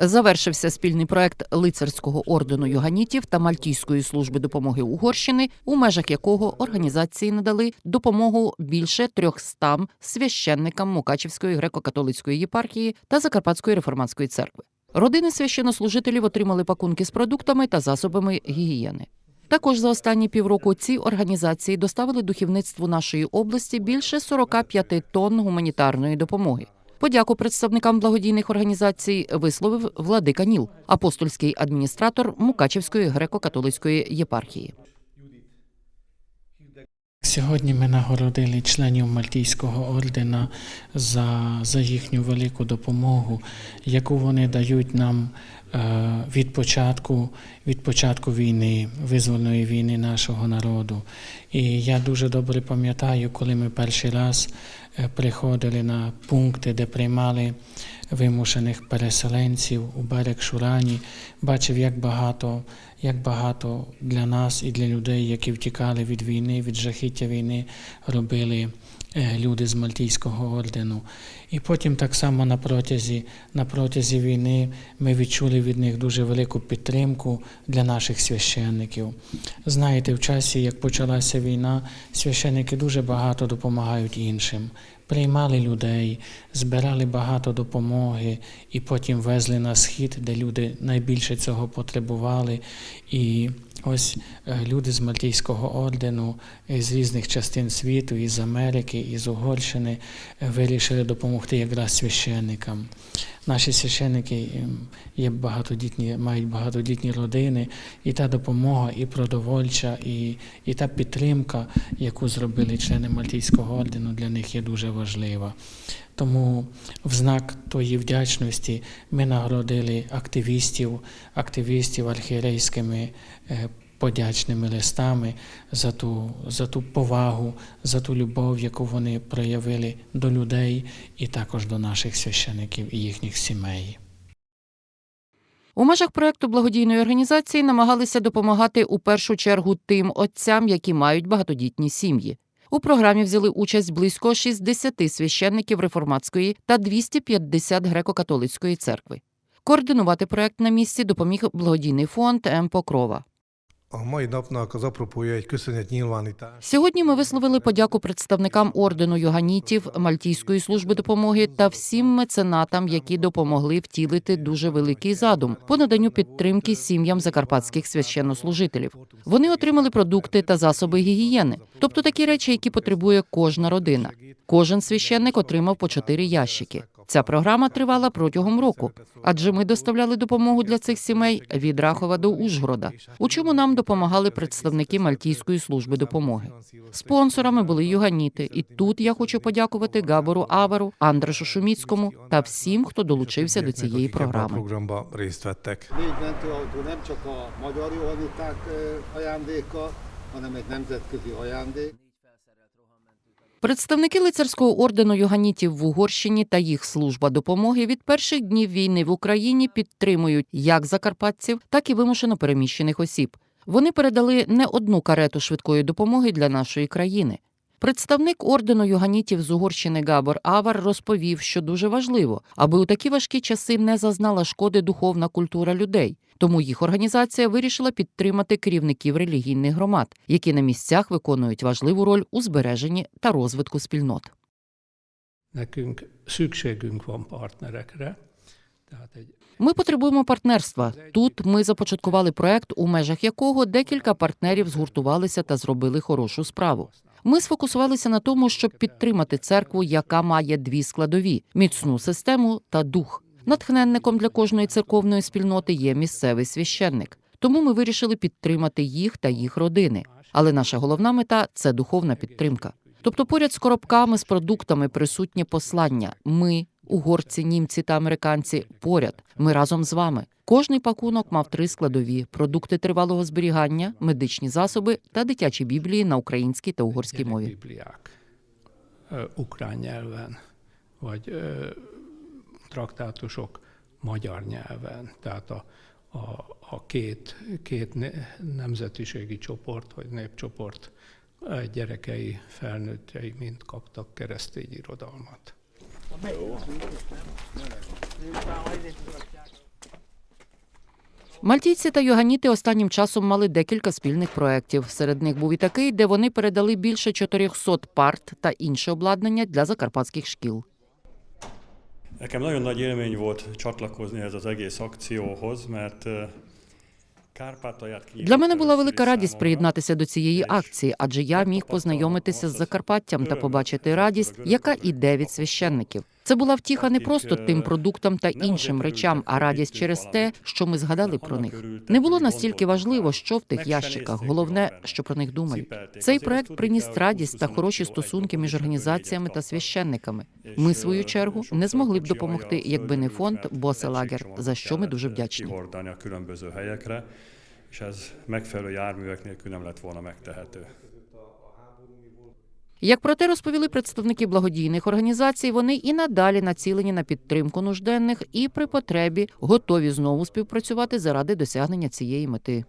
Завершився спільний проект лицарського ордену Йоганітів та Мальтійської служби допомоги Угорщини, у межах якого організації надали допомогу більше 300 священникам Мукачівської греко-католицької єпархії та Закарпатської реформатської церкви. Родини священнослужителів отримали пакунки з продуктами та засобами гігієни. Також за останні півроку ці організації доставили духовництву нашої області більше 45 тонн гуманітарної допомоги. Подяку представникам благодійних організацій висловив владика Ніл, апостольський адміністратор Мукачівської греко-католицької єпархії. Сьогодні ми нагородили членів Мальтійського ордена за, за їхню велику допомогу, яку вони дають нам е, від початку, від початку війни, визвольної війни нашого народу. І я дуже добре пам'ятаю, коли ми перший раз е, приходили на пункти, де приймали вимушених переселенців у берег Шурані, бачив, як багато, як багато для нас і для людей, які втікали від війни, від жахіття війни, робили е, люди з Мальтійського ордену. І потім так само на протязі, на протязі війни ми відчули від них дуже велику підтримку для наших священників. Знаєте, в часі, як почалася війна, священники дуже багато допомагають іншим. Приймали людей, збирали багато допомоги і потім везли на схід, де люди найбільше цього потребували. І ось е, люди з Мальтійського ордену е, з різних частин світу, із Америки, із Угорщини, е, вирішили допомогти якраз священникам. Наші священники ем, є багатодітні, мають багатодітні родини, і та допомога, і продовольча, і, і та підтримка, яку зробили члени Мальтійського ордену, для них є дуже важлива. Тому в знак тої вдячності ми нагородили активістів, активістів архієрейськими е, подячними листами за ту, за ту повагу, за ту любов, яку вони проявили до людей і також до наших священиків і їхніх сімей. У межах проекту благодійної організації намагалися допомагати у першу чергу тим отцям, які мають багатодітні сім'ї. У програмі взяли участь близько 60 священників реформатської та 250 греко-католицької церкви. Координувати проект на місці допоміг благодійний фонд М. Покрова. A mai napnak az apropója egy köszönetnyilvánítás. Сьогодні ми висловили подяку представникам ордену Йоганітів, Мальтійської служби допомоги та всім меценатам, які допомогли втілити дуже великий задум по наданню підтримки сім'ям закарпатських священнослужителів. Вони отримали продукти та засоби гігієни, тобто такі речі, які потребує кожна родина. Кожен священник отримав по чотири ящики. Ця програма тривала протягом року, адже ми доставляли допомогу для цих сімей від Рахова до Ужгорода, у чому нам допомагали представники Мальтійської служби допомоги. Спонсорами були юганіти, і тут я хочу подякувати Габору Авару, Андрешу Шуміцькому та всім, хто долучився до цієї програми. hanem egy nemzetközi ajándék. Представники лицарського ордену Йоганітів в Угорщині та їх служба допомоги від перших днів війни в Україні підтримують як закарпатців, так і вимушено переміщених осіб. Вони передали не одну карету швидкої допомоги для нашої країни. Представник ордену Йоганітів з Угорщини Габор Авар розповів, що дуже важливо, аби у такі важкі часи не зазнала шкоди духовна культура людей. Тому їх організація вирішила підтримати керівників релігійних громад, які на місцях виконують важливу роль у збереженні та розвитку спільнот. Ми потребуємо партнерства. Тут ми започаткували проект, у межах якого декілька партнерів згуртувалися та зробили хорошу справу. Ми сфокусувалися на тому, щоб підтримати церкву, яка має дві складові: міцну систему та дух. Натхненником для кожної церковної спільноти є місцевий священник. Тому ми вирішили підтримати їх та їх родини. Але наша головна мета це духовна підтримка. Тобто, поряд з коробками з продуктами присутнє послання. Ми, угорці, німці та американці, поряд. Ми разом з вами. Кожний пакунок мав три складові: продукти тривалого зберігання, медичні засоби та дитячі біблії на українській та угорській мові. ukrán nyelven, vagy magyar nyelven. Tehát a, a, a két, két nemzetiségi csoport, vagy népcsoport gyerekei, felnőttjei mind kaptak keresztény irodalmat. Мальтійці та йоганіти останнім часом мали декілька спільних проєктів. Серед них був і такий, де вони передали більше 400 парт та інше обладнання для закарпатських шкіл. Nekem nagyon nagy élmény volt csatlakozni ehhez az egész Для мене була велика радість приєднатися до цієї акції, адже я міг познайомитися з Закарпаттям та побачити радість, яка іде від священників. Це була втіха не просто тим продуктам та іншим речам, а радість через те, що ми згадали про них. Не було настільки важливо, що в тих ящиках. Головне, що про них думають. Цей проект приніс радість та хороші стосунки між організаціями та священниками. Ми, в свою чергу, не змогли б допомогти, якби не фонд Боселагер, за що ми дуже вдячні. És ez megfelelő járművek nélkül nem lett volna megtehető. Як про те розповіли представники благодійних організацій, вони і надалі націлені на підтримку нужденних і при потребі готові знову співпрацювати заради досягнення цієї мети.